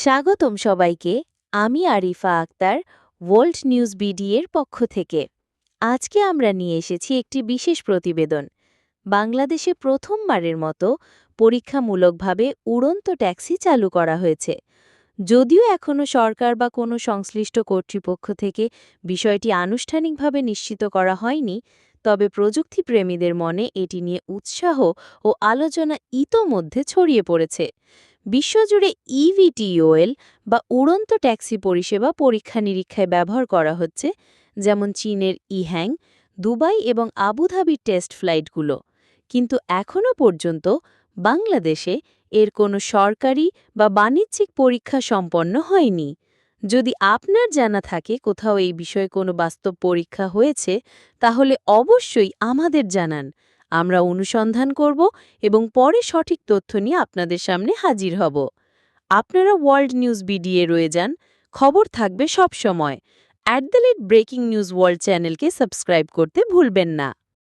স্বাগতম সবাইকে, আমি Arifa Akter, world news BD এর পক্ষ থেকে। আজকে আমরা নিয়ে এসেছি একটি বিশেষ প্রতিবেদন। বাংলাদেশে প্রথমবারের মতো পরীক্ষামূলকভাবে উড়ন্ত ট্যাক্সি চালু করা হয়েছে। যদিও এখনও সরকার বা কোনো সংশ্লিষ্ট কর্তৃপক্ষ থেকে বিষয়টি আনুষ্ঠানিকভাবে নিশ্চিত করা হয়নি, তবে প্রযুক্তিপ্রেমীদের মনে এটি নিয়ে উৎসাহ ও আলোচনা ইতোমধ্যে ছড়িয়ে পড়েছে। বিশ্বজুড়ে ইভিটিওএল বা উড়ন্ত ট্যাক্সি পরিষেবা পরীক্ষা নিরীক্ষায় ব্যবহার করা হচ্ছে, যেমন চীনের ইহ্যাং দুবাই এবং আবুধাবির টেস্ট ফ্লাইটগুলো। কিন্তু এখনও পর্যন্ত বাংলাদেশে এর কোনো সরকারি বা বাণিজ্যিক পরীক্ষা সম্পন্ন হয়নি। যদি আপনার জানা থাকে কোথাও এই বিষয়ে কোনো বাস্তব পরীক্ষা হয়েছে, তাহলে অবশ্যই আমাদের জানান। আমরা অনুসন্ধান করব এবং পরে সঠিক তথ্য নিয়ে আপনাদের সামনে হাজির হব। আপনারা ওয়ার্ল্ড নিউজ বিডিএ রয়ে যান। খবর থাকবে সব সময় at the late breaking news world চ্যানেলকে সাবস্ক্রাইব করতে ভুলবেন না।